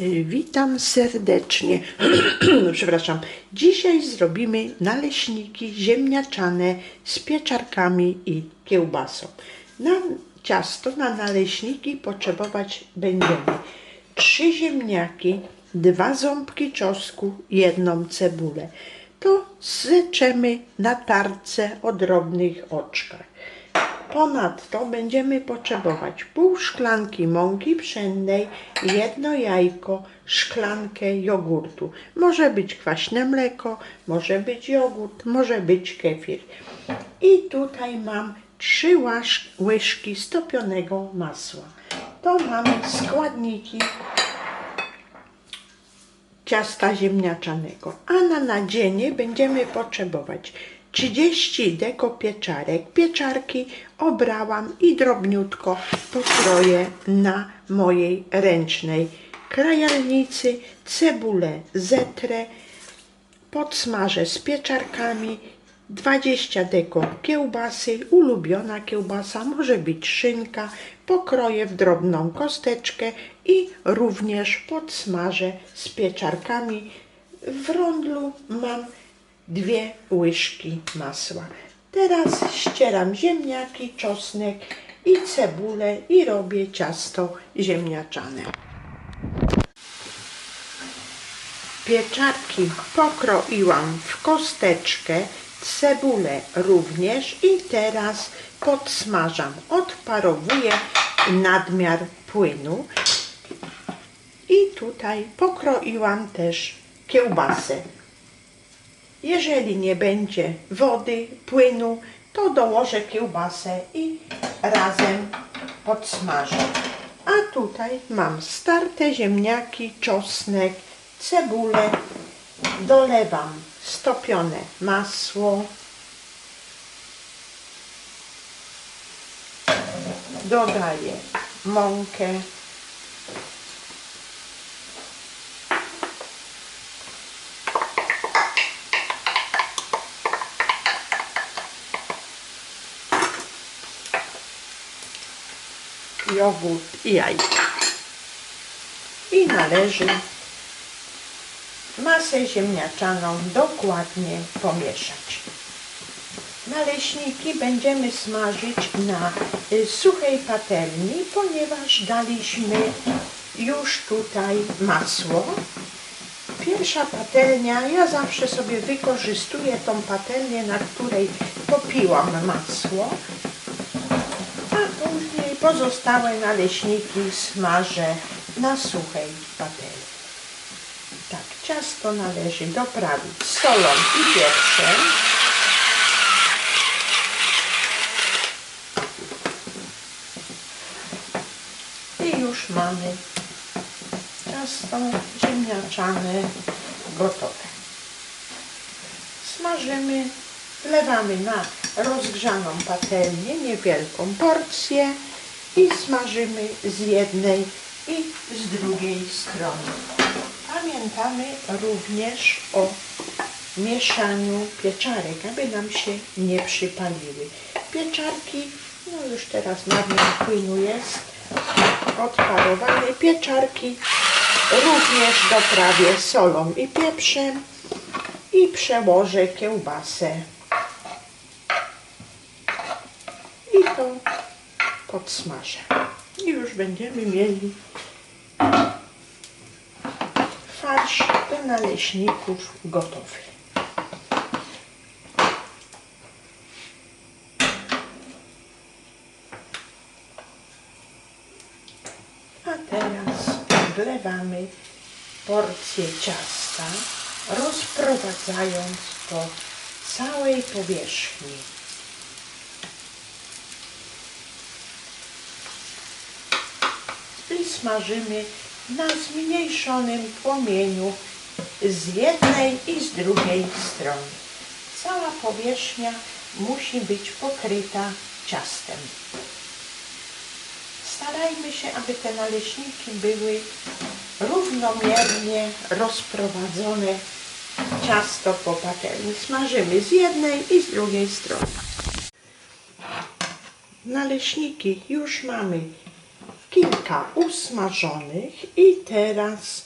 Y, Witam serdecznie. Przepraszam. Dzisiaj zrobimy naleśniki ziemniaczane z pieczarkami i kiełbasą. Na ciasto, na naleśniki potrzebować będziemy trzy ziemniaki, dwa ząbki czosnku, jedną cebulę. To zeczemy na tarce o drobnych oczkach. Ponadto będziemy potrzebować pół szklanki mąki pszennej, jedno jajko, szklankę jogurtu. Może być kwaśne mleko, może być jogurt, może być kefir. I tutaj mam trzy łyżki stopionego masła. To mamy składniki ciasta ziemniaczanego. A na nadzienie będziemy potrzebować 30 deko pieczarek. Pieczarki obrałam i drobniutko pokroję na mojej ręcznej krajalnicy. Cebulę zetrę, podsmażę z pieczarkami. 20 deko kiełbasy, ulubiona kiełbasa, może być szynka, pokroję w drobną kosteczkę i również podsmażę z pieczarkami. W rondlu mam dwie łyżki masła. Teraz ścieram ziemniaki, czosnek i cebulę i robię ciasto ziemniaczane. Pieczarki pokroiłam w kosteczkę, cebulę również i teraz podsmażam. Odparowuję nadmiar płynu i tutaj pokroiłam też kiełbasę. Jeżeli nie będzie wody, płynu, to dołożę kiełbasę i razem podsmażę. A tutaj mam starte ziemniaki, czosnek, cebulę. Dolewam stopione masło. Dodaję mąkę. Jogurt i jajka. I należy masę ziemniaczaną dokładnie pomieszać. Naleśniki będziemy smażyć na y, suchej patelni, ponieważ daliśmy już tutaj masło. Pierwsza patelnia, ja zawsze sobie wykorzystuję tą patelnię, na której popiłam masło, a później pozostałe naleśniki smażę na suchej patelni. Tak, ciasto należy doprawić solą i pieprzem. I już mamy ciasto ziemniaczane gotowe. Smażymy, wlewamy na rozgrzaną patelnię niewielką porcję i smażymy z jednej i z drugiej strony. Pamiętamy również o mieszaniu pieczarek, aby nam się nie przypaliły. Pieczarki, no już teraz nadmiar płynu jest, odparowane. Pieczarki również doprawię solą i pieprzem i przełożę kiełbasę. I to podsmażę. I już będziemy mieli farsz do naleśników gotowy. A teraz wlewamy porcję ciasta, rozprowadzając po całej powierzchni. I smażymy na zmniejszonym płomieniu z jednej i z drugiej strony. Cała powierzchnia musi być pokryta ciastem. Starajmy się, aby te naleśniki były równomiernie rozprowadzone ciasto po patelni. Smażymy z jednej i z drugiej strony. Naleśniki już mamy kilka usmażonych i teraz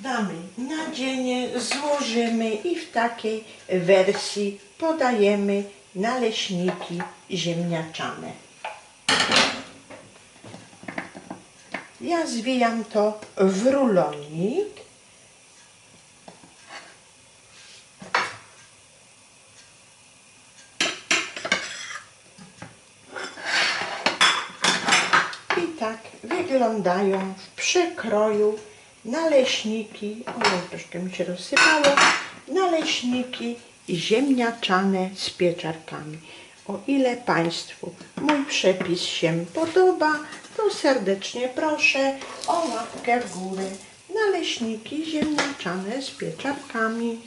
damy nadzienie, złożymy i w takiej wersji podajemy naleśniki ziemniaczane. Ja zwijam to w rulonik. I tak wyglądają w przekroju naleśniki, o troszkę mi się rozsypało, naleśniki ziemniaczane z pieczarkami. O ile Państwu mój przepis się podoba, to serdecznie proszę o łapkę w górę. Naleśniki ziemniaczane z pieczarkami.